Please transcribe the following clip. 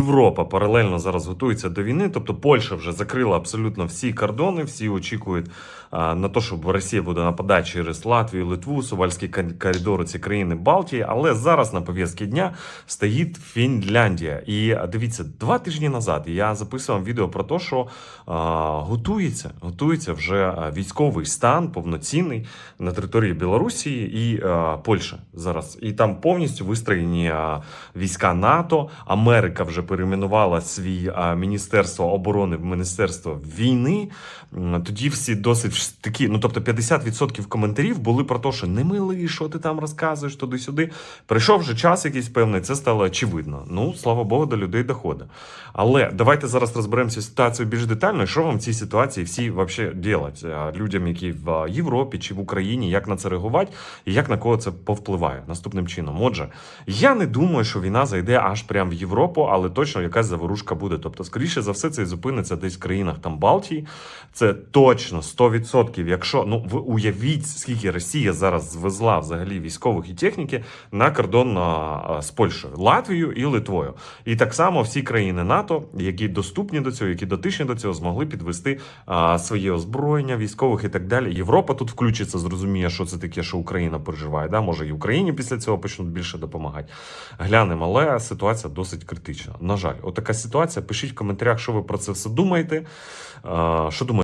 Європа паралельно зараз готується до війни. Тобто Польща вже закрила абсолютно всі кордони. Всі очікують на те, щоб Росія буде нападати через Латвію, Литву, Сувальський коридор, ці країни Балтії. Але зараз на пов'язці дня стоїть Фінляндія. І дивіться, два тижні назад я записував відео про те, що готується, готується вже військовий стан повноцінний на території Білорусі і Польщі зараз. І там повністю вистроєні війська НАТО. Америка вже перейменувала свій міністерство оборони в міністерство війни. Тоді всі досить такі, ну тобто 50% коментарів були про те, що не милий, що ти там розказуєш туди-сюди. Прийшов вже час якийсь певний, це стало очевидно. Ну, слава Богу, до людей доходить. Але давайте зараз розберемося ситуацію більш детально, що вам в цій ситуації всі делать а, людям, які в Європі чи в Україні, як на це реагувати і як на кого це повпливає наступним чином. Отже, я не думаю, що війна зайде аж прямо в Європу, але точно якась заворушка буде. Тобто, скоріше за все, це зупиниться десь в країнах там Балтії. Це точно 100%. Якщо ну ви уявіть, скільки Росія зараз звезла взагалі військових і техніки на кордон а, а, з Польщею, Латвією і Литвою. І так само всі країни НАТО, які доступні до цього, які дотичні до цього, змогли підвести а, своє озброєння військових і так далі. Європа тут включиться, зрозуміє, що це таке, що Україна переживає. Да? Може, і Україні після цього почнуть більше допомагати. Глянемо, але ситуація досить критична. На жаль, отака ситуація. Пишіть в коментарях, що ви про це все думаєте. Що думаєте?